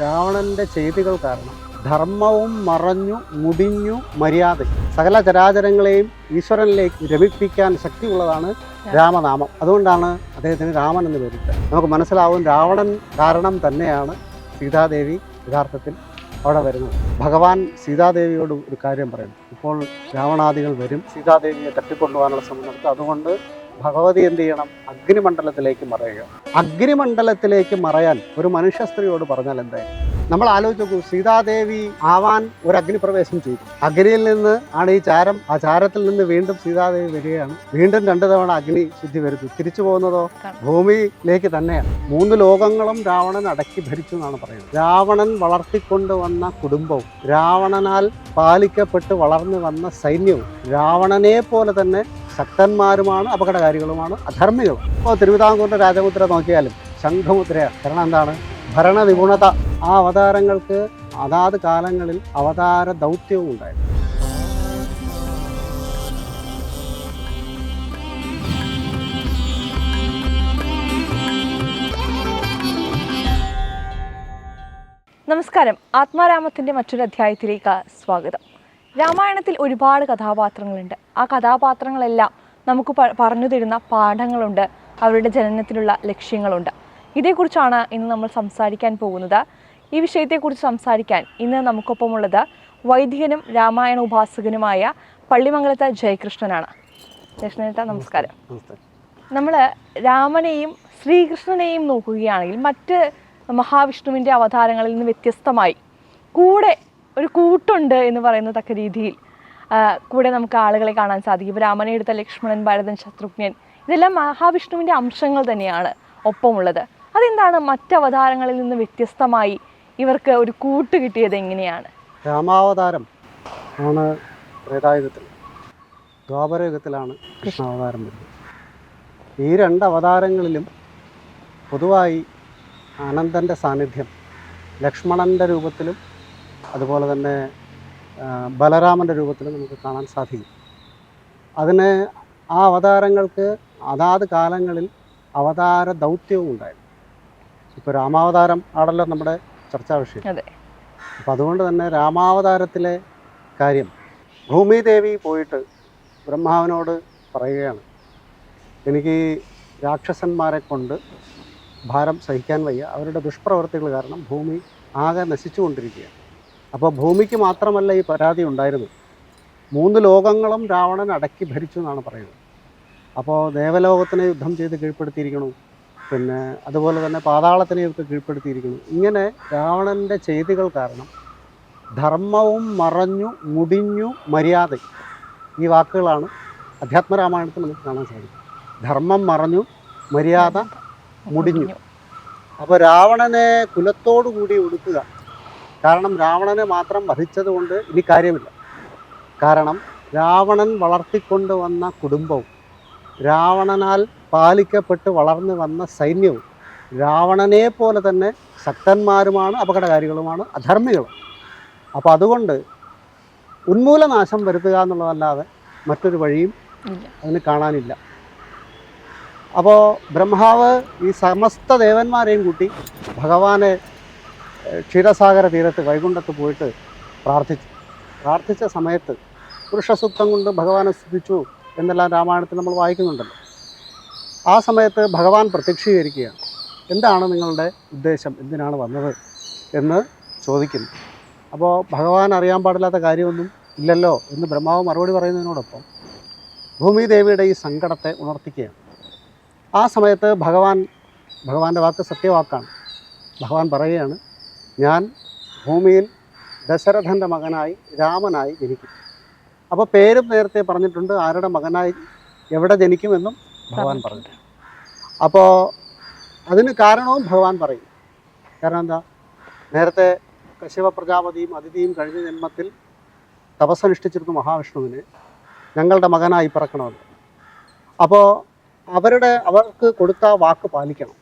രാവണന്റെ ചെയ്തികൾ കാരണം. ധർമ്മവും മറഞ്ഞു മുടിഞ്ഞു മര്യാദ സകല ചരാചരങ്ങളെയും ഈശ്വരനിലേക്ക് രമിപ്പിക്കാൻ ശക്തിയുള്ളതാണ് രാമനാമം. അതുകൊണ്ടാണ് അദ്ദേഹത്തിന് രാമൻ എന്ന് പേരിട്ടത്. നമുക്ക് മനസ്സിലാവും രാവണൻ കാരണം തന്നെയാണ് സീതാദേവി യഥാർത്ഥത്തിൽ അവിടെ വരുന്നത്. ഭഗവാൻ സീതാദേവിയോട് ഒരു കാര്യം പറയുന്നു. ഇപ്പോൾ രാവണാദികൾ വരും. സീതാദേവിയെ തട്ടിക്കൊണ്ടുപോകാനുള്ള ശ്രമം നടത്തും. അതുകൊണ്ട് ഭഗവതി എന്ത് ചെയ്യണം? അഗ്നിമണ്ഡലത്തിലേക്ക് മറയുക. അഗ്നിമണ്ഡലത്തിലേക്ക് മറയാൻ ഒരു മനുഷ്യ സ്ത്രീയോട് പറഞ്ഞാൽ എന്തായാലും നമ്മൾ ആലോചിച്ച് നോക്കൂ സീതാദേവി ആവാൻ ഒരു അഗ്നിപ്രവേശം ചെയ്തു. അഗ്നിയിൽ നിന്ന് ആണ് ഈ ചാരം ആ ചാരത്തിൽ നിന്ന് വീണ്ടും സീതാദേവി വരികയാണ്. വീണ്ടും രണ്ടു തവണ അഗ്നി ശുദ്ധി വരുന്നു തിരിച്ചു പോകുന്നതോ? ഭൂമിയിലേക്ക് തന്നെയാണ്. മൂന്ന് ലോകങ്ങളും രാവണൻ അടക്കി ഭരിച്ചു എന്നാണ് പറയുന്നത്. രാവണൻ വളർത്തിക്കൊണ്ടുവന്ന കുടുംബവും രാവണനാൽ പാലിക്കപ്പെട്ട് വളർന്നു വന്ന സൈന്യവും രാവണനെ പോലെ തന്നെ ശക്തന്മാരുമാണ് അപകടകാരികളുമാണ് അധർമ്മികൾ. ഇപ്പോൾ തിരുവിതാംകൂറിന്റെ രാജമുദ്ര നോക്കിയാലും ശംഖമുദ്രയാണ് കാരണം എന്താണ്? ഭരണ നിപുണത ആ അവതാരങ്ങൾക്ക് അതാത് കാലങ്ങളിൽ അവതാര ദൗത്യവും ഉണ്ടായിരുന്നു. നമസ്കാരം. ആത്മാരാമത്തിന്റെ മറ്റൊരു അധ്യായത്തിലേക്ക് സ്വാഗതം. രാമായണത്തിൽ ഒരുപാട് കഥാപാത്രങ്ങളുണ്ട്. ആ കഥാപാത്രങ്ങളെല്ലാം നമുക്ക് പ- പറഞ്ഞു തരുന്ന പാഠങ്ങളുണ്ട്. അവരുടെ ജനനത്തിലുള്ള ലക്ഷ്യങ്ങളുണ്ട്. ഇതേക്കുറിച്ചാണ് ഇന്ന് നമ്മൾ സംസാരിക്കാൻ പോകുന്നത്. ഈ വിഷയത്തെക്കുറിച്ച് സംസാരിക്കാൻ ഇന്ന് നമുക്കൊപ്പമുള്ളത് വൈദികനും രാമായണ ഉപാസകനുമായ പള്ളിമംഗലത്തെ ജയകൃഷ്ണനാണ്. ജയകൃഷ്ണനേട്ട നമസ്കാരം. നമ്മൾ രാമനെയും ശ്രീകൃഷ്ണനെയും നോക്കുകയാണെങ്കിൽ മറ്റ് മഹാവിഷ്ണുവിന്റെ അവതാരങ്ങളിൽ നിന്ന് വ്യത്യസ്തമായി കൂടെ ഒരു കൂട്ടുണ്ട് എന്ന് പറയുന്ന തക്ക രീതിയിൽ കൂടെ നമുക്ക് ആളുകളെ കാണാൻ സാധിക്കും. രാമനെ എടുത്ത ലക്ഷ്മണൻ ഭരതൻ ശത്രുഘ്നൻ ഇതെല്ലാം മഹാവിഷ്ണുവിന്റെ അംശങ്ങൾ തന്നെയാണ് ഒപ്പമുള്ളത്. അതെന്താണ് മറ്റ് അവതാരങ്ങളിൽ നിന്ന് വ്യത്യസ്തമായി ഇവർക്ക് ഒരു കൂട്ട് കിട്ടിയത് എങ്ങനെയാണ്? രാമാവതാരം ആണ് ത്രേതായുഗത്തിൽ ദ്വാപരയുഗത്തിലാണ് കൃഷ്ണാവതാരം വരുന്നത്. ഈ രണ്ട് അവതാരങ്ങളിലും പൊതുവായി അനന്തന്റെ സാന്നിധ്യം ലക്ഷ്മണന്റെ രൂപത്തിലും അതുപോലെ തന്നെ ബലരാമന്റെ രൂപത്തിലും നമുക്ക് കാണാൻ സാധിക്കും. അതിന് ആ അവതാരങ്ങൾക്ക് അതാത് കാലങ്ങളിൽ അവതാര ദൗത്യവും ഉണ്ടായിരുന്നു. ഇപ്പോൾ രാമാവതാരം ആണല്ലോ നമ്മുടെ ചർച്ചാ വിഷയം. അപ്പം അതുകൊണ്ട് തന്നെ രാമാവതാരത്തിലെ കാര്യം ഭൂമിദേവി പോയിട്ട് ബ്രഹ്മാവിനോട് പറയുകയാണ് എനിക്ക് രാക്ഷസന്മാരെ കൊണ്ട് ഭാരം സഹിക്കാൻ വയ്യ. അവരുടെ ദുഷ്പ്രവർത്തികൾ കാരണം ഭൂമി ആകെ നശിച്ചുകൊണ്ടിരിക്കുകയാണ്. അപ്പോൾ ഭൂമിക്ക് മാത്രമല്ല ഈ പരാതി ഉണ്ടായിരുന്നത്. മൂന്ന് ലോകങ്ങളും രാവണൻ അടക്കി ഭരിച്ചു എന്നാണ് പറയുന്നത്. അപ്പോൾ ദേവലോകത്തിനെ യുദ്ധം ചെയ്ത് കീഴ്പ്പെടുത്തിയിരിക്കണം പിന്നെ അതുപോലെ തന്നെ പാതാളത്തിനെയൊക്കെ കീഴ്പ്പെടുത്തിയിരിക്കുന്നു. ഇങ്ങനെ രാവണന്റെ ചെയ്തികൾ കാരണം ധർമ്മവും മറഞ്ഞു മുടിഞ്ഞു മര്യാദ. ഈ വാക്കുകളാണ് അധ്യാത്മരാമായണത്തിൽ നമുക്ക് കാണാൻ സാധിക്കും ധർമ്മം മറഞ്ഞു മര്യാദ മുടിഞ്ഞു. അപ്പോൾ രാവണനെ കുലത്തോടു കൂടി ഒടുക്കുക കാരണം രാവണനെ മാത്രം വധിച്ചത് കൊണ്ട് ഇനി കാര്യമില്ല. കാരണം രാവണൻ വളർത്തിക്കൊണ്ട് വന്ന കുടുംബവും രാവണനാൽ പാലിക്കപ്പെട്ട് വളർന്നു വന്ന സൈന്യവും രാവണനെ പോലെ തന്നെ ശക്തന്മാരുമാണ് അപകടകാരികളുമാണ് അധർമ്മികളും. അപ്പോൾ അതുകൊണ്ട് ഉന്മൂലനാശം വരുത്തുക എന്നുള്ളതല്ലാതെ മറ്റൊരു വഴിയും. അതിന് കാണാനില്ല. അപ്പോൾ ബ്രഹ്മാവ് ഈ സമസ്ത ദേവന്മാരെയും കൂട്ടി ഭഗവാനെ ക്ഷീരസാഗര തീരത്ത് വൈകുണ്ഠത്ത് പോയിട്ട് പ്രാർത്ഥിച്ചു. പ്രാർത്ഥിച്ച സമയത്ത് പുരുഷസൂക്തം കൊണ്ട് ഭഗവാനെ സ്തുതിച്ചു എന്നെല്ലാം രാമായണത്തിൽ നമ്മൾ വായിക്കുന്നുണ്ടല്ലോ. ആ സമയത്ത് ഭഗവാൻ പ്രത്യക്ഷീകരിക്കുകയാണ്. എന്താണ് നിങ്ങളുടെ ഉദ്ദേശം? എന്തിനാണ് വന്നത്? എന്ന് ചോദിക്കുന്നു. അപ്പോൾ ഭഗവാൻ അറിയാൻ പാടില്ലാത്ത കാര്യമൊന്നും ഇല്ലല്ലോ എന്ന് ബ്രഹ്മാവ് മറുപടി പറയുന്നതിനോടൊപ്പം ഭൂമിദേവിയുടെ ഈ സങ്കടത്തെ ഉണർത്തിക്കുകയാണ്. ആ സമയത്ത് ഭഗവാൻ ഭഗവാന്റെ വാക്ക് സത്യവാക്കാണ്. ഭഗവാൻ പറയുകയാണ് ഞാൻ ഭൂമിയിൽ ദശരഥന്റെ മകനായി രാമനായി ജനിക്കും. അപ്പോൾ പേരും നേരത്തെ പറഞ്ഞിട്ടുണ്ട് ആരുടെ മകനായി എവിടെ ജനിക്കുമെന്നും ഭഗവാൻ പറഞ്ഞു അപ്പോൾ അതിന് കാരണവും ഭഗവാൻ പറയും. കാരണം എന്താ? നേരത്തെ കശ്യപ പ്രജാപതിയും അതിഥിയും കഴിഞ്ഞ ജന്മത്തിൽ തപസ്സനുഷ്ഠിച്ചിരുന്ന മഹാവിഷ്ണുവിനെ. ഞങ്ങളുടെ മകനായി പിറക്കണമെന്ന് അപ്പോൾ അവരുടെ അവർക്ക് കൊടുത്ത വാക്ക് പാലിക്കണം.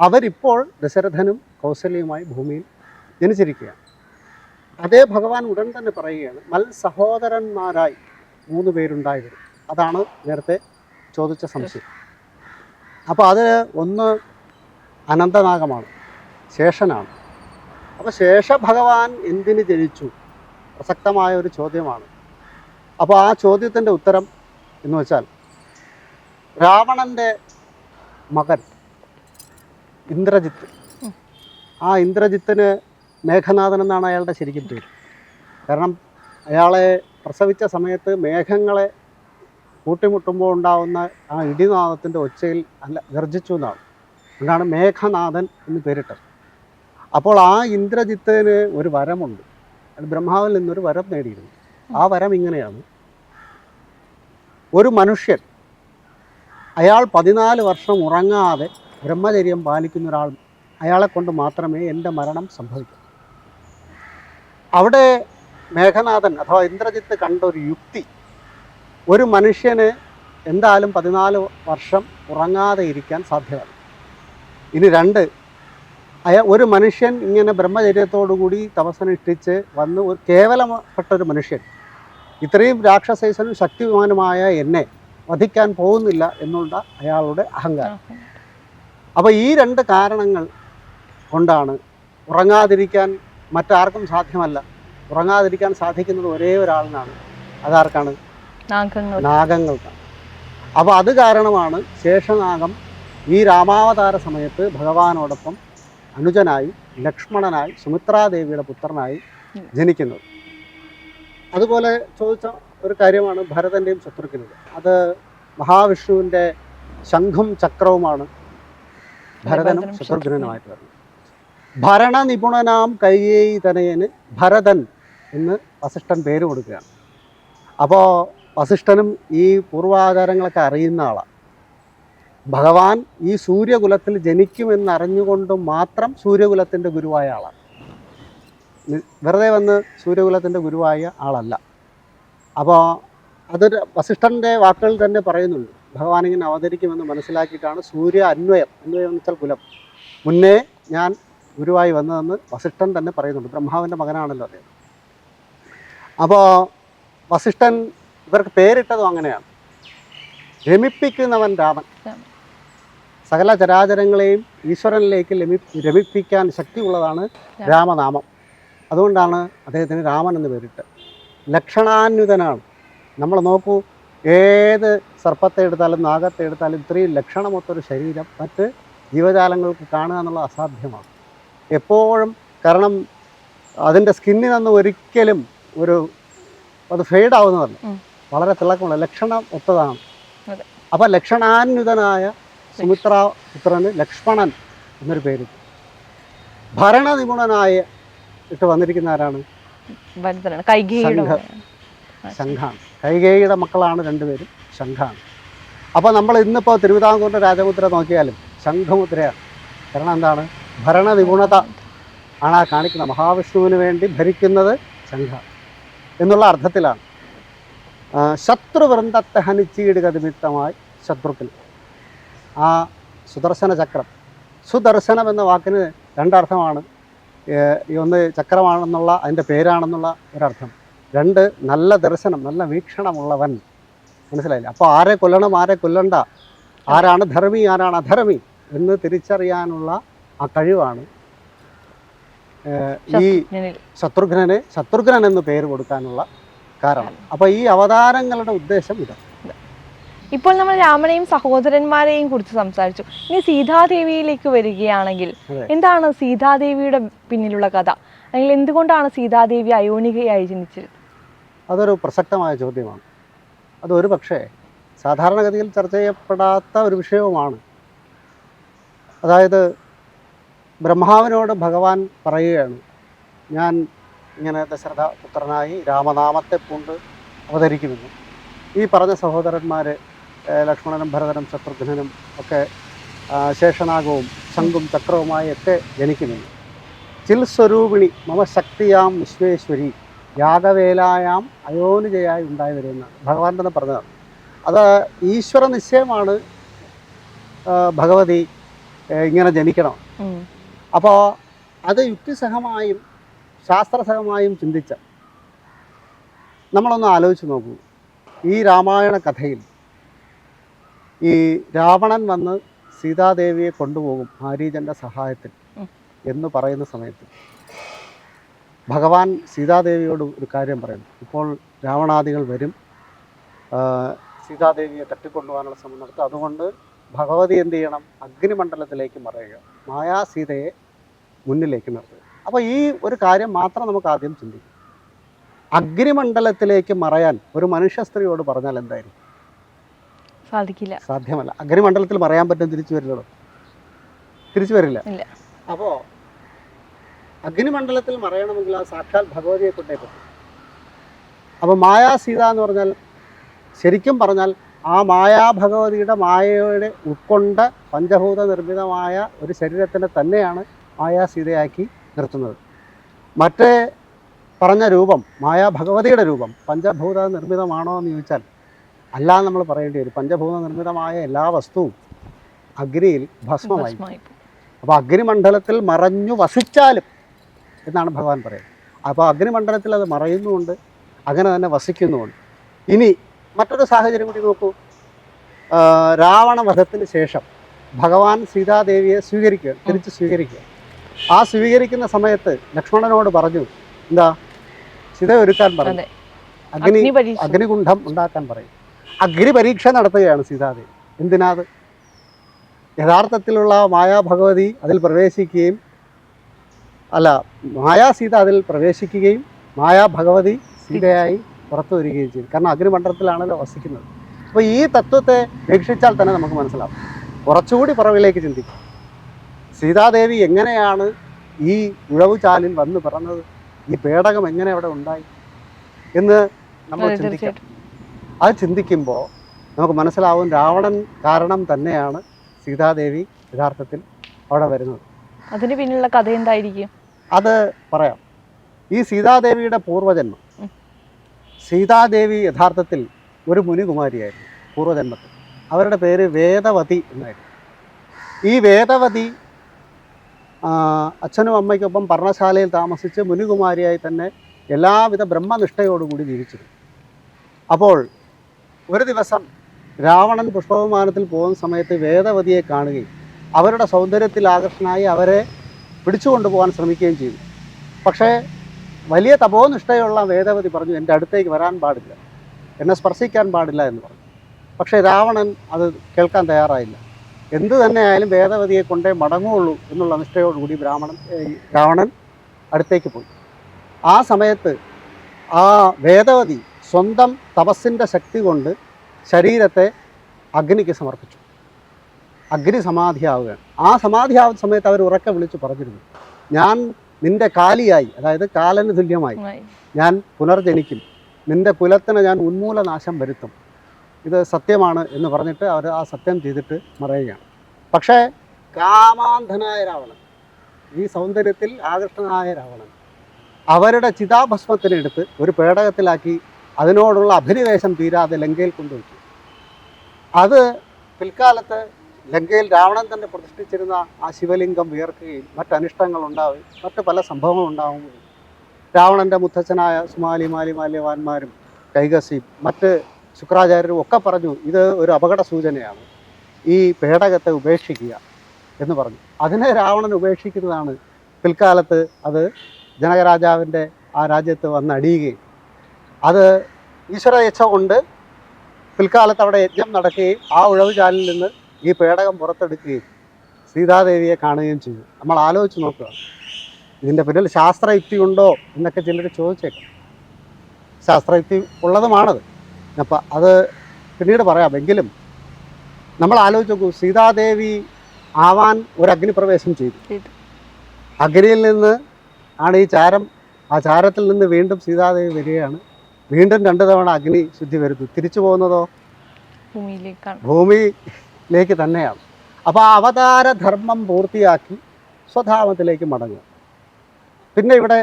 അവരിപ്പോൾ ദശരഥനും കൗസല്യവുമായി ഭൂമിയിൽ ജനിച്ചിരിക്കുകയാണ്. അതേ ഭഗവാൻ ഉടൻ തന്നെ പറയുകയാണ് മൽ സഹോദരന്മാരായി മൂന്ന് പേരുണ്ടായി വരും അതാണ് നേരത്തെ ചോദിച്ച സംശയം. അപ്പോൾ അത് ഒന്ന് അനന്തനാഗമാണ് ശേഷനാണ്. അപ്പോൾ ശേഷ ഭഗവാൻ എന്തിന് ജനിച്ചു? പ്രസക്തമായ ഒരു ചോദ്യമാണ്. അപ്പോൾ ആ ചോദ്യത്തിന്റെ ഉത്തരം എന്ന് വെച്ചാൽ രാവണന്റെ മകൻ ഇന്ദ്രജിത്ത്. ആ ഇന്ദ്രജിത്തിന് മേഘനാഥൻ എന്നാണ് അയാളുടെ ശരിക്കും പേര്. കാരണം അയാളെ പ്രസവിച്ച സമയത്ത് മേഘങ്ങളെ കൂട്ടിമുട്ടുമ്പോൾ ഉണ്ടാവുന്ന ആ ഇടിനാദത്തിന്റെ ഒച്ചയിൽ അല്ല ഗർജിച്ചു എന്നാണ്. അതുകൊണ്ടാണ് മേഘനാഥൻ എന്ന് പേരിട്ടത്. അപ്പോൾ ആ ഇന്ദ്രജിത്തിന് ഒരു വരമുണ്ട്. അത് ബ്രഹ്മാവിൽ നിന്നൊരു വരം നേടിയിരുന്നു. ആ വരം ഇങ്ങനെയാണ്. ഒരു മനുഷ്യൻ അയാൾ പതിനാല് വർഷം ഉറങ്ങാതെ ബ്രഹ്മചര്യം പാലിക്കുന്ന ഒരാൾ അയാളെ കൊണ്ട് മാത്രമേ എന്റെ മരണം സംഭവിക്കൂ. അവിടെ മേഘനാഥൻ അഥവാ ഇന്ദ്രജിത്ത് കണ്ട ഒരു യുക്തി. ഒരു മനുഷ്യന് എന്തായാലും പതിനാല് വർഷം ഉറങ്ങാതെ ഇരിക്കാൻ സാധ്യമല്ല ഇനി രണ്ട് അയ ഒരു മനുഷ്യൻ ഇങ്ങനെ ബ്രഹ്മചര്യത്തോടുകൂടി തപസ്സനുഷ്ഠിച്ച് വന്ന് ഒരു കേവലപ്പെട്ട ഒരു മനുഷ്യൻ ഇത്രയും രാക്ഷസൈസനും ശക്തിമാനുമായ എന്നെ വധിക്കാൻ പോകുന്നില്ല എന്നുള്ള അയാളുടെ അഹങ്കാരം. അപ്പോൾ ഈ രണ്ട് കാരണങ്ങൾ കൊണ്ടാണ് ഉറങ്ങാതിരിക്കാൻ മറ്റാർക്കും സാധ്യമല്ല. ഉറങ്ങാതിരിക്കാൻ സാധിക്കുന്നത് ഒരേ ഒരാളിനാണ്. അതാർക്കാണ്? നാഗങ്ങൾ നാഗങ്ങൾക്കാണ്. അപ്പോൾ അത് കാരണമാണ് ശേഷനാഗം ഈ രാമാവതാര സമയത്ത് ഭഗവാനോടൊപ്പം അനുജനായി ലക്ഷ്മണനായി സുമിത്രാദേവിയുടെ പുത്രനായി. ജനിക്കുന്നത്. അതുപോലെ ചോദിച്ച ഒരു കാര്യമാണ് ഭരതന്റെയും ശത്രുഘ്നന്റെ അത് മഹാവിഷ്ണുവിന്റെ ശംഖും ചക്രവുമാണ് ഭരതനും ശത്രുഘ്നനുമായിട്ട് വരുന്നത്. ഭരണ നിപുണനാം കൈകേയി തനയന് ഭരതൻ എന്ന് വസിഷ്ഠൻ പേര് കൊടുക്കുകയാണ്. അപ്പോൾ വസിഷ്ഠനും ഈ പൂർവാചാരങ്ങളൊക്കെ അറിയുന്ന ആളാണ് ഭഗവാൻ ഈ സൂര്യകുലത്തിൽ ജനിക്കുമെന്ന് അറിഞ്ഞുകൊണ്ട് മാത്രം സൂര്യകുലത്തിന്റെ ഗുരുവായ ആളാണ് വെറുതെ വന്ന് സൂര്യകുലത്തിന്റെ ഗുരുവായ ആളല്ല. അപ്പോൾ അതൊരു വസിഷ്ഠന്റെ വാക്കുകൾ തന്നെ പറയുന്നുണ്ട്. ഭഗവാൻ ഇങ്ങനെ അവതരിക്കുമെന്ന് മനസ്സിലാക്കിയിട്ടാണ് സൂര്യ അന്വയം. അന്വയം എന്ന് വെച്ചാൽ കുലം. മുന്നേ ഞാൻ ഗുരുവായി വന്നതെന്ന് വസിഷ്ഠൻ തന്നെ പറയുന്നുണ്ട്. ബ്രഹ്മാവിന്റെ മകനാണല്ലോ അദ്ദേഹം. അപ്പോൾ വസിഷ്ഠൻ ഇവർക്ക് പേരിട്ടതും അങ്ങനെയാണ്. രമിപ്പിക്കുന്നവൻ രാമൻ. സകല ചരാചരങ്ങളെയും ഈശ്വരനിലേക്ക് ലമി രമിപ്പിക്കാൻ ശക്തിയുള്ളതാണ് രാമനാമം. അതുകൊണ്ടാണ് അദ്ദേഹത്തിന് രാമൻ എന്ന് പേരിട്ട് ലക്ഷണാന്വിതനാണ്. നമ്മൾ നോക്കൂ ഏത് സർപ്പത്തെ എടുത്താലും നാഗത്തെ എടുത്താലും ഇത്രയും ലക്ഷണമൊത്തൊരു ശരീരം മറ്റ് ജീവജാലങ്ങൾക്ക് കാണുക എന്നുള്ളത് അസാധ്യമാണ്. എപ്പോഴും കാരണം അതിന്റെ സ്കിന്നിൽ നിന്ന് ഒരിക്കലും ഒരു അത് ഫെയ്ഡ് ആവുന്നതല്ല. വളരെ തിളക്കമുള്ള ലക്ഷണം ഒത്തതാണ്. അപ്പം ലക്ഷണാന്വിതനായ സുമിത്ര പുത്രന് ലക്ഷ്മണൻ എന്നൊരു പേര്. ഭരണനിപുണനായ ഇട്ട് വന്നിരിക്കുന്ന ആരാണ്? ശംഖാണ് കൈകേയുടെ സംഘ. ശംഖാണ്. കൈകേയിയുടെ മക്കളാണ് രണ്ടുപേരും ശംഖാണ്. അപ്പോൾ നമ്മൾ ഇന്നിപ്പോൾ തിരുവിതാംകൂറിന്റെ രാജമുദ്ര നോക്കിയാലും ശംഖമുദ്രയാണ്. കാരണം എന്താണ്? ഭരണനിപുണത ആണ് ആ കാണിക്കുന്നത് മഹാവിഷ്ണുവിന് വേണ്ടി ഭരിക്കുന്നത് ശംഖ എന്നുള്ള അർത്ഥത്തിലാണ്. ശത്രുവൃന്ദത്തെ ഹനിച്ചീടുക നിമിത്തമായി ശത്രുക്കൾ. ആ സുദർശന ചക്രം. സുദർശനം എന്ന വാക്കിന് രണ്ടർത്ഥമാണ്. ഒന്ന് ചക്രമാണെന്നുള്ള അതിന്റെ പേരാണെന്നുള്ള ഒരർത്ഥം. രണ്ട് നല്ല ദർശനം നല്ല വീക്ഷണമുള്ളവൻ. മനസ്സിലായില്ലേ? അപ്പോൾ ആരെ കൊല്ലണം ആരെ കൊല്ലണ്ട? ആരാണ് ധർമ്മി ആരാണ് അധർമ്മി എന്ന് തിരിച്ചറിയാനുള്ള ആ കഴിവാണ്. ഈ ശത്രുഘ്നനെ ശത്രുഘ്നൻ എന്ന് പേര് കൊടുക്കാനുള്ള കാരണം. അപ്പൊ ഈ അവതാരങ്ങളുടെ ഉദ്ദേശം ഇതാണ് ഇപ്പോൾ നമ്മൾ രാമനെയും സഹോദരന്മാരെയും കുറിച്ച് സംസാരിച്ചു. ഇനി സീതാദേവിയിലേക്ക് വരികയാണെങ്കിൽ എന്താണ് സീതാദേവിയുടെ പിന്നിലുള്ള കഥ? അല്ലെങ്കിൽ എന്തുകൊണ്ടാണ് സീതാദേവി അയോണികയായി ജനിച്ചത്? അതൊരു പ്രസക്തമായ ചോദ്യമാണ്. അതൊരു പക്ഷേ സാധാരണഗതിയിൽ ചർച്ച ചെയ്യപ്പെടാത്ത ഒരു വിഷയവുമാണ്. അതായത് ബ്രഹ്മാവിനോട് ഭഗവാൻ പറയുകയാണ്. ഞാൻ ഇങ്ങനെ ദശരഥ പുത്രനായി രാമനാമത്തെ പൂണ്ട് അവതരിക്കുമെന്ന് ഈ പറഞ്ഞ സഹോദരന്മാർ ലക്ഷ്മണനും ഭരതനും ശത്രുഘ്നനും ഒക്കെ ശേഷനാഗവും ശംഖും ചക്രവുമായി ഒക്കെ ജനിക്കുമെന്ന് ചിൽ സ്വരൂപിണി മമ ശക്തിയാം വിശ്വേശ്വരി യാഗവേലായാം അയോനിജയായി ഉണ്ടായി വരുമെന്നാണ് ഭഗവാൻ തന്നെ പറഞ്ഞതാണ്. അത് ഈശ്വര നിശ്ചയമാണ് ഭഗവതി ഇങ്ങനെ ജനിക്കണം. അപ്പോൾ അത് യുക്തിസഹമായും ശാസ്ത്രസഹമായും ചിന്തിച്ച നമ്മളൊന്ന് ആലോചിച്ച് നോക്കൂ. ഈ രാമായണ കഥയിൽ ഈ രാവണൻ വന്ന് സീതാദേവിയെ കൊണ്ടുപോകും ഹാരീജന്റെ സഹായത്തിൽ എന്ന് പറയുന്ന സമയത്ത്. ഭഗവാൻ സീതാദേവിയോട് ഒരു കാര്യം പറയുന്നു ഇപ്പോൾ രാവണാദികൾ വരും. സീതാദേവിയെ തട്ടിക്കൊണ്ടുപോകാനുള്ള ശ്രമം നടത്തും. അതുകൊണ്ട് ഭഗവതി എന്ത് ചെയ്യണം? അഗ്നിമണ്ഡലത്തിലേക്ക് മറയുക. മായാ സീതയെ മുന്നിലേക്ക് നിർത്തുക. അപ്പോൾ ഈ ഒരു കാര്യം മാത്രം നമുക്ക് ആദ്യം ചിന്തിക്കാം. അഗ്നിമണ്ഡലത്തിലേക്ക് മറയാൻ ഒരു മനുഷ്യ സ്ത്രീയോട് പറഞ്ഞാൽ എന്തായിരിക്കും? സാധിക്കില്ല. സാധ്യമല്ല. അഗ്നിമണ്ഡലത്തിൽ മറയാൻ പറ്റും തിരിച്ചു വരില്ലല്ലോ തിരിച്ചു വരില്ല. അപ്പോൾ അഗ്നിമണ്ഡലത്തിൽ മറയണമെങ്കിൽ ആ സാക്ഷാൽ ഭഗവതിയെ കൊണ്ടേ പറ്റും. അപ്പോൾ മായാ സീത എന്ന് പറഞ്ഞാൽ ശരിക്കും പറഞ്ഞാൽ ആ മായാ ഭഗവതിയുടെ മായയുടെ ഉൾക്കൊണ്ട പഞ്ചഭൂത നിർമ്മിതമായ ഒരു ശരീരത്തിനെ തന്നെയാണ് മായാ സീതയാക്കി നിർത്തുന്നത്. മറ്റേ പറഞ്ഞ രൂപം മായാ ഭഗവതിയുടെ രൂപം പഞ്ചഭൂത നിർമ്മിതമാണോ എന്ന് ചോദിച്ചാൽ അല്ല നമ്മൾ പറയേണ്ടി വരും. പഞ്ചഭൂത നിർമ്മിതമായ എല്ലാ വസ്തുവും അഗ്നിയിൽ ഭസ്മമായി. അപ്പോൾ അഗ്നിമണ്ഡലത്തിൽ മറഞ്ഞു വസിച്ചാലും എന്നാണ് ഭഗവാൻ പറയുന്നത്. അപ്പോൾ അഗ്നിമണ്ഡലത്തിൽ അത് മറയുന്നുമുണ്ട് അങ്ങനെ തന്നെ വസിക്കുന്നുമുണ്ട്. ഇനി മറ്റൊരു സാഹചര്യം കൂടി നോക്കൂ. രാവണവധത്തിന് രാവണ വധത്തിന് ശേഷം ഭഗവാൻ സീതാദേവിയെ സ്വീകരിക്കുക തിരിച്ച് സ്വീകരിക്കുക ആ സ്വീകരിക്കുന്ന സമയത്ത് ലക്ഷ്മണനോട് പറഞ്ഞു എന്താ? ചിത ഒരുക്കാൻ പറഞ്ഞു അഗ്നി അഗ്നികുണ്ഠം ഉണ്ടാക്കാൻ പറയും. അഗ്നി പരീക്ഷ നടത്തുകയാണ് സീതാദേവി. എന്തിനാത് യഥാർത്ഥത്തിലുള്ള മായാഭഗവതി അതിൽ പ്രവേശിക്കുകയും അല്ല മായാ സീത അതിൽ പ്രവേശിക്കുകയും മായാഭഗവതി സീതയായി പുറത്തു വരികയും ചെയ്തു. കാരണം അഗ്നിമണ്ഡലത്തിലാണല്ലോ വസിക്കുന്നത്. അപ്പോൾ ഈ തത്വത്തെ വീക്ഷിച്ചാൽ തന്നെ നമുക്ക് മനസ്സിലാവും. കുറച്ചുകൂടി പുറകിലേക്ക് ചിന്തിക്കും. സീതാദേവി എങ്ങനെയാണ് ഈ ഉഴവുചാലിൽ വന്ന് പിറന്നത്? ഈ പേടകം എങ്ങനെ അവിടെ ഉണ്ടായി? എന്ന് നമ്മൾ ചിന്തിക്കാം. അത് ചിന്തിക്കുമ്പോൾ നമുക്ക് മനസ്സിലാവും രാവണൻ കാരണം തന്നെയാണ് സീതാദേവി യഥാർത്ഥത്തിൽ അവിടെ വരുന്നത്. അതിന് പിന്നിലുള്ള കഥ എന്തായിരിക്കും? അത് പറയാം. ഈ സീതാദേവിയുടെ പൂർവജന്മം. സീതാദേവി യഥാർത്ഥത്തിൽ ഒരു മുനികുമാരിയായിരുന്നു പൂർവജന്മത്തിൽ. അവരുടെ പേര് വേദവതി എന്നായിരുന്നു. ഈ വേദവതി അച്ഛനും അമ്മയ്ക്കൊപ്പം പർണശാലയിൽ താമസിച്ച് മുനികുമാരിയായി തന്നെ എല്ലാവിധ ബ്രഹ്മനിഷ്ഠയോടുകൂടി ജീവിച്ചിരുന്നു. അപ്പോൾ ഒരു ദിവസം രാവണൻ പുഷ്പവിമാനത്തിൽ പോകുന്ന സമയത്ത് വേദവതിയെ കാണുകയും അവരുടെ സൗന്ദര്യത്തിൽ ആകർഷനായി അവരെ പിടിച്ചുകൊണ്ടുപോകാൻ ശ്രമിക്കുകയും ചെയ്തു. പക്ഷേ വലിയ തപോനിഷ്ഠയുള്ള വേദവതി പറഞ്ഞു എന്റെ അടുത്തേക്ക് വരാൻ പാടില്ല. എന്നെ സ്പർശിക്കാൻ പാടില്ല എന്ന് പറഞ്ഞു. പക്ഷേ രാവണൻ അത് കേൾക്കാൻ തയ്യാറായില്ല. എന്തു തന്നെയായാലും വേദവതിയെ കൊണ്ടേ മടങ്ങുള്ളൂ എന്നുള്ള നിഷ്ഠയോടുകൂടി ബ്രാഹ്മണൻ രാവണൻ അടുത്തേക്ക് പോയി. ആ സമയത്ത് ആ വേദവതി സ്വന്തം തപസ്സിന്റെ ശക്തി കൊണ്ട് ശരീരത്തെ അഗ്നിക്ക് സമർപ്പിച്ചു. അഗ്നി സമാധിയാവുകയാണ്. ആ സമാധിയാവുന്ന സമയത്ത് അവർ ഉറക്കെ വിളിച്ച് പറഞ്ഞിരുന്നു ഞാൻ നിന്റെ കാലിയായി അതായത് കാലന് തുല്യമായി. ഞാൻ പുനർജനിക്കും. നിന്റെ കുലത്തിന് ഞാൻ ഉന്മൂലനാശം വരുത്തും. ഇത് സത്യമാണ് എന്ന് പറഞ്ഞിട്ട് അവർ ആ സത്യം ചെയ്തിട്ട് മറയുകയാണ്. പക്ഷേ കാമാന്ധനായ രാവണൻ ഈ സൗന്ദര്യത്തിൽ ആകൃഷ്ടനായ രാവണൻ അവരുടെ ചിതാഭസ്മത്തിനെടുത്ത് ഒരു പേടകത്തിലാക്കി അതിനോടുള്ള അഭിനിവേശം തീരാതെ ലങ്കയിൽ കൊണ്ടുവച്ചു. അത് പിൽക്കാലത്ത് ലങ്കയിൽ രാവണൻ തന്നെ പ്രതിഷ്ഠിച്ചിരുന്ന ആ ശിവലിംഗം വിയർക്കുകയും മറ്റ് ഉണ്ടാവുകയും മറ്റു പല സംഭവങ്ങളും ഉണ്ടാവുകയും രാവണന്റെ മുത്തച്ഛനായ സുമാലി മാലി മാല്യവാന്മാരും കൈകസിയും മറ്റ് ശുക്രാചാര്യരും ഒക്കെ പറഞ്ഞു ഇത് ഒരു അപകട സൂചനയാണ് ഈ പേടകത്തെ ഉപേക്ഷിക്കുക എന്ന് പറഞ്ഞു. അതിനെ രാവണൻ ഉപേക്ഷിക്കുന്നതാണ്. പിൽക്കാലത്ത് അത് ജനകരാജാവിന്റെ ആ രാജ്യത്ത് വന്നടിയുകയും അത് ഈശ്വര ഇച്ഛ കൊണ്ട് പിൽക്കാലത്ത് അവിടെ യജ്ഞം നടക്കുകയും ആ ഉഴവുചാലിൽ നിന്ന് ഈ പേടകം പുറത്തെടുക്കുകയും സീതാദേവിയെ കാണുകയും ചെയ്തു. നമ്മൾ ആലോചിച്ച് നോക്കുക. ഇതിന്റെ പിന്നിൽ ശാസ്ത്രയുക്തി ഉണ്ടോ എന്നൊക്കെ ചിലർ ചോദിച്ചേക്കാം. ശാസ്ത്രയുക്തി ഉള്ളതുമാണത്. അപ്പം അത് പിന്നീട് പറയാം. എങ്കിലും നമ്മൾ ആലോചിച്ച് നോക്കൂ സീതാദേവി ആവാൻ ഒരു അഗ്നിപ്രവേശം ചെയ്തു. അഗ്നിയിൽ നിന്ന് ആണ് ഈ ചാരം ആ ചാരത്തിൽ നിന്ന് വീണ്ടും സീതാദേവി വരികയാണ്. വീണ്ടും രണ്ടു തവണ അഗ്നി ശുദ്ധി വരുന്നു. തിരിച്ചു പോകുന്നതോ? ഭൂമിയിലേക്ക് തന്നെയാണ്. അപ്പോൾ ആ അവതാരധർമ്മം പൂർത്തിയാക്കി സ്വധാമത്തിലേക്ക് മടങ്ങുക. പിന്നെ ഇവിടെ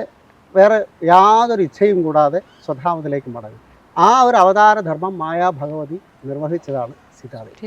വേറെ യാതൊരു ഇച്ഛയും കൂടാതെ സ്വധാമത്തിലേക്ക് മടങ്ങും ആ ഒരു അവതാരധർമ്മം മായാ ഭഗവതി നിർവഹിച്ചതാണ് സീതാദേവി.